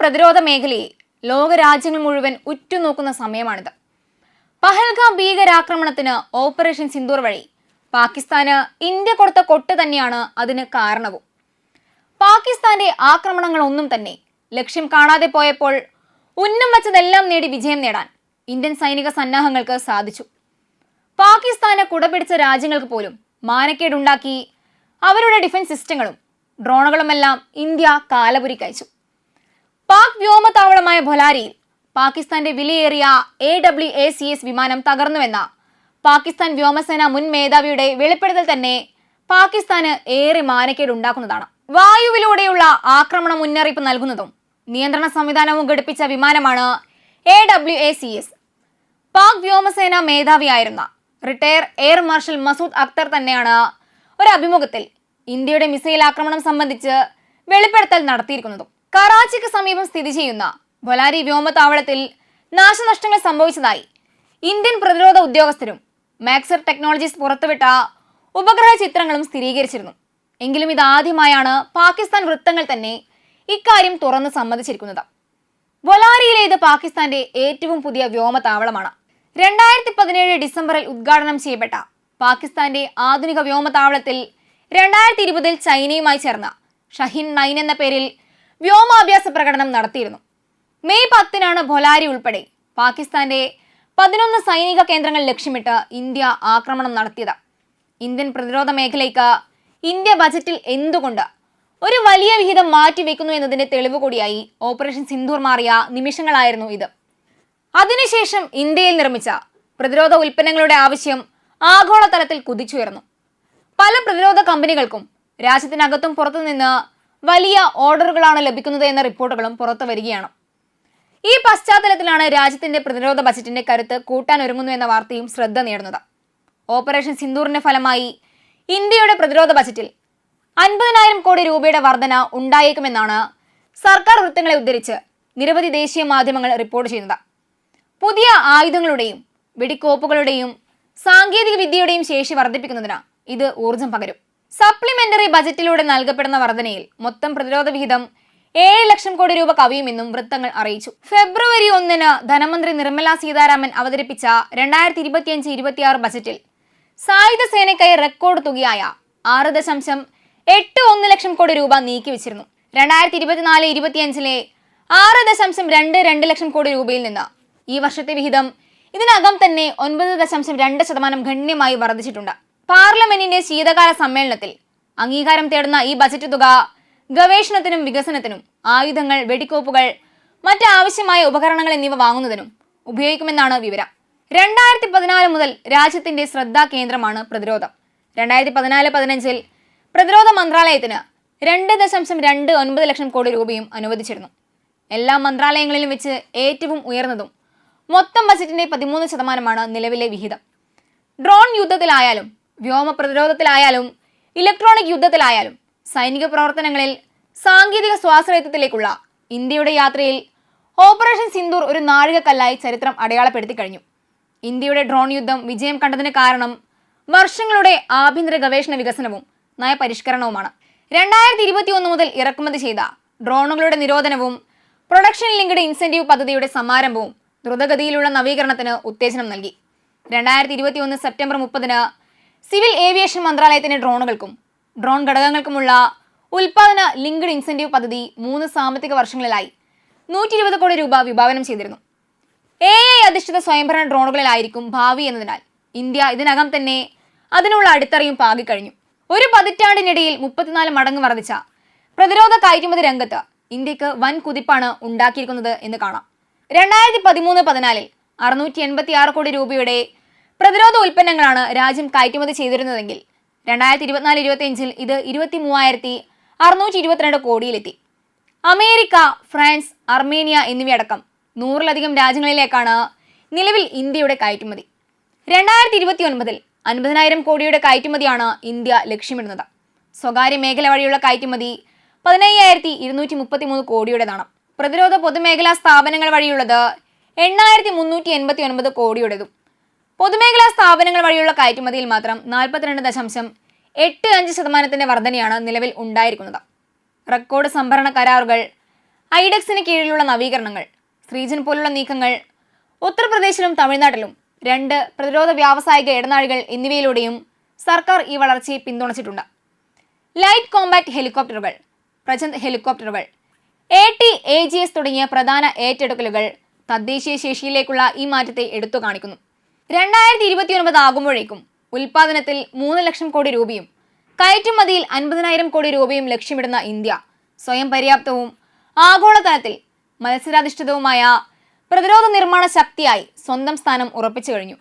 പ്രതിരോധ മേഖലയെ ലോകരാജ്യങ്ങൾ മുഴുവൻ ഉറ്റുനോക്കുന്ന സമയമാണിത്. പഹൽഗാം ഭീകരാക്രമണത്തിന് ഓപ്പറേഷൻ സിന്ദൂർ വഴി പാകിസ്ഥാന് ഇന്ത്യ കൊടുത്ത കൊട്ട് തന്നെയാണ് അതിന് കാരണവും. പാകിസ്ഥാന്റെ ആക്രമണങ്ങളൊന്നും തന്നെ ലക്ഷ്യം കാണാതെ പോയപ്പോൾ ഉന്നം വച്ചതെല്ലാം നേടി വിജയം നേടാൻ ഇന്ത്യൻ സൈനിക സന്നാഹങ്ങൾക്ക് സാധിച്ചു. പാകിസ്ഥാന് കുടപിടിച്ച രാജ്യങ്ങൾക്ക് പോലും മാനക്കേടുണ്ടാക്കി അവരുടെ ഡിഫൻസ് സിസ്റ്റങ്ങളും ഡ്രോണുകളുമെല്ലാം ഇന്ത്യ കാലപുരിക്കയച്ചു. പാക് വ്യോമതാവളമായ ഭൊലാരിയിൽ പാകിസ്ഥാന്റെ വിലയേറിയ A W A C S വിമാനം തകർന്നുവെന്ന പാകിസ്ഥാൻ വ്യോമസേന മുൻ മേധാവിയുടെ വെളിപ്പെടുത്തൽ തന്നെ പാകിസ്ഥാന് ഏറെ മാനക്കേട് ഉണ്ടാക്കുന്നതാണ്. വായുവിലൂടെയുള്ള ആക്രമണ മുന്നറിയിപ്പ് നൽകുന്നതും നിയന്ത്രണ സംവിധാനവും ഘടിപ്പിച്ച വിമാനമാണ് A W A C S Pak വ്യോമസേന മേധാവിയായിരുന്ന retire air marshal Masood Akhtar തന്നെയാണ് ഒരു അഭിമുഖത്തിൽ ഇന്ത്യയുടെ മിസൈൽ ആക്രമണം സംബന്ധിച്ച് വെളിപ്പെടുത്തൽ നടത്തിയിരിക്കുന്നതും. കറാച്ചിക്ക് സമീപം സ്ഥിതി ചെയ്യുന്ന ബൊലാരി വ്യോമതാവളത്തിൽ നാശനഷ്ടങ്ങൾ സംഭവിച്ചതായി ഇന്ത്യൻ പ്രതിരോധ ഉദ്യോഗസ്ഥരും മാക്സർ ടെക്നോളജീസ് പുറത്തുവിട്ട ഉപഗ്രഹ ചിത്രങ്ങളും സ്ഥിരീകരിച്ചിരുന്നു. എങ്കിലും ഇതാദ്യമായാണ് പാകിസ്ഥാൻ വൃത്തങ്ങൾ തന്നെ ഇക്കാര്യം തുറന്ന് സമ്മതിച്ചിരിക്കുന്നത്. ബൊലാരിയിലെ ഇത് പാകിസ്ഥാന്റെ ഏറ്റവും പുതിയ വ്യോമതാവളമാണ് രണ്ടായിരത്തി പതിനേഴ് ഡിസംബറിൽ ഉദ്ഘാടനം ചെയ്യപ്പെട്ട പാകിസ്ഥാന്റെ ആധുനിക വ്യോമതാവളത്തിൽ രണ്ടായിരത്തി ഇരുപതിൽ ചൈനയുമായി ചേർന്ന ഷഹിൻ നൈൻ എന്ന പേരിൽ വ്യോമാഭ്യാസ പ്രകടനം നടത്തിയിരുന്നു. മെയ് പത്തിനാണ് ഭൊലാരി ഉൾപ്പെടെ പാകിസ്ഥാന്റെ പതിനൊന്ന് സൈനിക കേന്ദ്രങ്ങൾ ലക്ഷ്യമിട്ട് ഇന്ത്യ ആക്രമണം നടത്തിയത്. ഇന്ത്യൻ പ്രതിരോധ മേഖലയ്ക്ക് ഇന്ത്യ ബജറ്റിൽ എന്തുകൊണ്ട് ഒരു വലിയ വിഹിതം മാറ്റിവെക്കുന്നു എന്നതിന്റെ തെളിവ് കൂടിയായി ഓപ്പറേഷൻ സിന്ധൂർ മാറിയ നിമിഷങ്ങളായിരുന്നു ഇത്. അതിനുശേഷം ഇന്ത്യയിൽ നിർമ്മിച്ച പ്രതിരോധ ഉൽപ്പന്നങ്ങളുടെ ആവശ്യം ആഗോളതലത്തിൽ കുതിച്ചുയർന്നു. പല പ്രതിരോധ കമ്പനികൾക്കും രാജ്യത്തിനകത്തും പുറത്തുനിന്ന് വലിയ ഓർഡറുകളാണ് ലഭിക്കുന്നത് എന്ന റിപ്പോർട്ടുകളും പുറത്തു വരികയാണ്. ഈ പശ്ചാത്തലത്തിലാണ് രാജ്യത്തിന്റെ പ്രതിരോധ ബജറ്റിന്റെ കരുത്ത് കൂട്ടാൻ ഒരുങ്ങുന്നു എന്ന വാർത്തയും ശ്രദ്ധ നേടുന്നത്. ഓപ്പറേഷൻ സിന്ദൂറിന്റെ ഫലമായി ഇന്ത്യയുടെ പ്രതിരോധ ബജറ്റിൽ അൻപതിനായിരം കോടി രൂപയുടെ വർധന ഉണ്ടായേക്കുമെന്നാണ് സർക്കാർ വൃത്തങ്ങളെ ഉദ്ധരിച്ച് നിരവധി ദേശീയ മാധ്യമങ്ങൾ റിപ്പോർട്ട് ചെയ്യുന്നത്. പുതിയ ആയുധങ്ങളുടെയും വെടിക്കോപ്പുകളുടെയും സാങ്കേതിക വിദ്യയുടെയും ശേഷി വർദ്ധിപ്പിക്കുന്നതിന് ഇത് ഊർജം പകരും. സപ്ലിമെന്ററി ബജറ്റിലൂടെ നൽകപ്പെടുന്ന വർധനയിൽ മൊത്തം പ്രതിരോധ വിഹിതം ഏഴ് ലക്ഷം കോടി രൂപ കവിയുമെന്നും വൃത്തങ്ങൾ അറിയിച്ചു. ഫെബ്രുവരി ഒന്നിന് ധനമന്ത്രി നിർമ്മല സീതാരാമൻ അവതരിപ്പിച്ച രണ്ടായിരത്തി ഇരുപത്തിയഞ്ച് ഇരുപത്തിയാറ് ബജറ്റിൽ സായുധ സേനയ്ക്കായി റെക്കോർഡ് തുകയായ ആറ് ദശാംശം എട്ട് ഒന്ന് ലക്ഷം കോടി രൂപ നീക്കിവെച്ചിരുന്നു രണ്ടായിരത്തി ഇരുപത്തിനാല് ഇരുപത്തിയഞ്ചിലെ ആറ് ദശാംശം രണ്ട് രണ്ട് ലക്ഷം കോടി രൂപയിൽ നിന്ന് ഈ വർഷത്തെ വിഹിതം ഇതിനകം തന്നെ ഒൻപത് ദശാംശം രണ്ട് ശതമാനം ഗണ്യമായി വർദ്ധിച്ചിട്ടുണ്ട്. പാർലമെന്റിന്റെ ശീതകാല സമ്മേളനത്തിൽ അംഗീകാരം തേടുന്ന ഈ ബജറ്റ് തുക ഗവേഷണത്തിനും വികസനത്തിനും ആയുധങ്ങൾ വെടിക്കോപ്പുകൾ മറ്റ് ആവശ്യമായ ഉപകരണങ്ങൾ എന്നിവ വാങ്ങുന്നതിനും ഉപയോഗിക്കുമെന്നാണ് വിവരം. രണ്ടായിരത്തി പതിനാല് മുതൽ രാജ്യത്തിന്റെ ശ്രദ്ധാ കേന്ദ്രമാണ് പ്രതിരോധം. രണ്ടായിരത്തി പതിനാല് പതിനഞ്ചിൽ പ്രതിരോധ മന്ത്രാലയത്തിന് രണ്ട് ദശാംശം രണ്ട് ഒൻപത് ലക്ഷം കോടി രൂപയും അനുവദിച്ചിരുന്നു. എല്ലാ മന്ത്രാലയങ്ങളിലും വെച്ച് ഏറ്റവും ഉയർന്നതും മൊത്തം ബജറ്റിന്റെ പതിമൂന്ന് ശതമാനമാണ് നിലവിലെ വിഹിതം. ഡ്രോൺ യുദ്ധത്തിലായാലും വ്യോമ പ്രതിരോധത്തിലായാലും ഇലക്ട്രോണിക് യുദ്ധത്തിലായാലും സൈനിക പ്രവർത്തനങ്ങളിൽ സാങ്കേതിക സ്വാശ്രയത്വത്തിലേക്കുള്ള ഇന്ത്യയുടെ യാത്രയിൽ ഓപ്പറേഷൻ സിന്ദൂർ ഒരു നാഴികക്കല്ലായി ചരിത്രം അടയാളപ്പെടുത്തി കഴിഞ്ഞു. ഇന്ത്യയുടെ ഡ്രോൺ യുദ്ധം വിജയം കണ്ടതിന് കാരണം വർഷങ്ങളുടെ ആഭ്യന്തര ഗവേഷണ വികസനവും നയപരിഷ്കരണവുമാണ്. രണ്ടായിരത്തി ഇരുപത്തി ഒന്ന് മുതൽ ഇറക്കുമതി ചെയ്ത ഡ്രോണുകളുടെ നിരോധനവും പ്രൊഡക്ഷൻ ലിങ്ക്ഡ് ഇൻസെന്റീവ് പദ്ധതിയുടെ സമാരംഭവും ദ്രുതഗതിയിലുള്ള നവീകരണത്തിന് ഉത്തേജനം നൽകി. രണ്ടായിരത്തി ഇരുപത്തി ഒന്ന് സെപ്റ്റംബർ മുപ്പതിന് സിവിൽ ഏവിയേഷൻ മന്ത്രാലയത്തിന്റെ ഡ്രോണുകൾക്കും ഡ്രോൺ ഘടകങ്ങൾക്കുമുള്ള ഉൽപാദന ലിങ്ക്ഡ് ഇൻസെന്റീവ് പദ്ധതി മൂന്ന് സാമ്പത്തിക വർഷങ്ങളിലായി നൂറ്റി ഇരുപത് കോടി രൂപ വിഭാവനം ചെയ്തിരുന്നു. എ ഐ അധിഷ്ഠിത സ്വയംഭരണ ഡ്രോണുകളിലായിരിക്കും ഭാവി എന്നതിനാൽ ഇന്ത്യ ഇതിനകം തന്നെ അതിനുള്ള അടിത്തറയും പാകിക്കഴിഞ്ഞു. ഒരു പതിറ്റാണ്ടിനിടയിൽ മുപ്പത്തിനാല് മടങ്ങ് വർദ്ധിച്ച പ്രതിരോധ കയറ്റുമതി രംഗത്ത് ഇന്ത്യയ്ക്ക് വൻ കുതിപ്പാണ് ഉണ്ടാക്കിയിരിക്കുന്നത് എന്ന് കാണാം. രണ്ടായിരത്തി പതിമൂന്ന് പതിനാലിൽ അറുന്നൂറ്റി എൺപത്തി ആറ് കോടി രൂപയുടെ പ്രതിരോധ ഉൽപ്പന്നങ്ങളാണ് രാജ്യം കയറ്റുമതി ചെയ്തിരുന്നതെങ്കിൽ രണ്ടായിരത്തി ഇരുപത്തിനാല് ഇരുപത്തിയഞ്ചിൽ ഇത് ഇരുപത്തി മൂവായിരത്തി അറുന്നൂറ്റി ഇരുപത്തിരണ്ട് കോടിയിലെത്തി. അമേരിക്ക ഫ്രാൻസ് അർമേനിയ എന്നിവയടക്കം നൂറിലധികം രാജ്യങ്ങളിലേക്കാണ് നിലവിൽ ഇന്ത്യയുടെ കയറ്റുമതി. രണ്ടായിരത്തി ഇരുപത്തി ഒൻപതിൽ അൻപതിനായിരം കോടിയുടെ കയറ്റുമതിയാണ് ഇന്ത്യ ലക്ഷ്യമിടുന്നത്. സ്വകാര്യ മേഖല വഴിയുള്ള കയറ്റുമതി പതിനയ്യായിരത്തി ഇരുന്നൂറ്റി മുപ്പത്തി മൂന്ന് കോടിയുടേതാണ്. പ്രതിരോധ പൊതുമേഖലാ സ്ഥാപനങ്ങൾ വഴിയുള്ളത് എണ്ണായിരത്തി മുന്നൂറ്റി എൺപത്തി ഒൻപത് കോടിയുടേതും. പൊതുമേഖലാ സ്ഥാപനങ്ങൾ വഴിയുള്ള കയറ്റുമതിയിൽ മാത്രം നാൽപ്പത്തിരണ്ട് ദശാംശം എട്ട് അഞ്ച് ശതമാനത്തിന്റെ വർധനയാണ് നിലവിൽ ഉണ്ടായിരിക്കുന്നത്. റെക്കോർഡ് സംഭരണ കരാറുകൾ ഐഡെക്സിന് കീഴിലുള്ള നവീകരണങ്ങൾ ശ്രീജൻ പോലുള്ള നീക്കങ്ങൾ ഉത്തർപ്രദേശിലും തമിഴ്നാട്ടിലും രണ്ട് പ്രതിരോധ വ്യാവസായിക ഇടനാഴികൾ എന്നിവയിലൂടെയും സർക്കാർ ഈ വളർച്ചയെ പിന്തുണച്ചിട്ടുണ്ട്. ലൈറ്റ് കോമ്പാക്ട് ഹെലികോപ്റ്ററുകൾ പ്രചന്ത് ഹെലികോപ്റ്ററുകൾ A T A G S തുടങ്ങിയ പ്രധാന ഏറ്റെടുക്കലുകൾ തദ്ദേശീയ ശേഷിയിലേക്കുള്ള ഈ മാറ്റത്തെ എടുത്തു കാണിക്കുന്നു. രണ്ടായിരത്തി ഇരുപത്തിയൊൻപത് ആകുമ്പോഴേക്കും ഉൽപാദനത്തിൽ മൂന്ന് ലക്ഷം കോടി രൂപയും കയറ്റുമതിയിൽ അൻപതിനായിരം കോടി രൂപയും ലക്ഷ്യമിടുന്ന ഇന്ത്യ സ്വയം പര്യാപ്തവും ആഗോളതലത്തിൽ മത്സരാധിഷ്ഠിതവുമായ പ്രതിരോധ നിർമ്മാണ ശക്തിയായി സ്വന്തം സ്ഥാനം ഉറപ്പിച്ചു കഴിഞ്ഞു.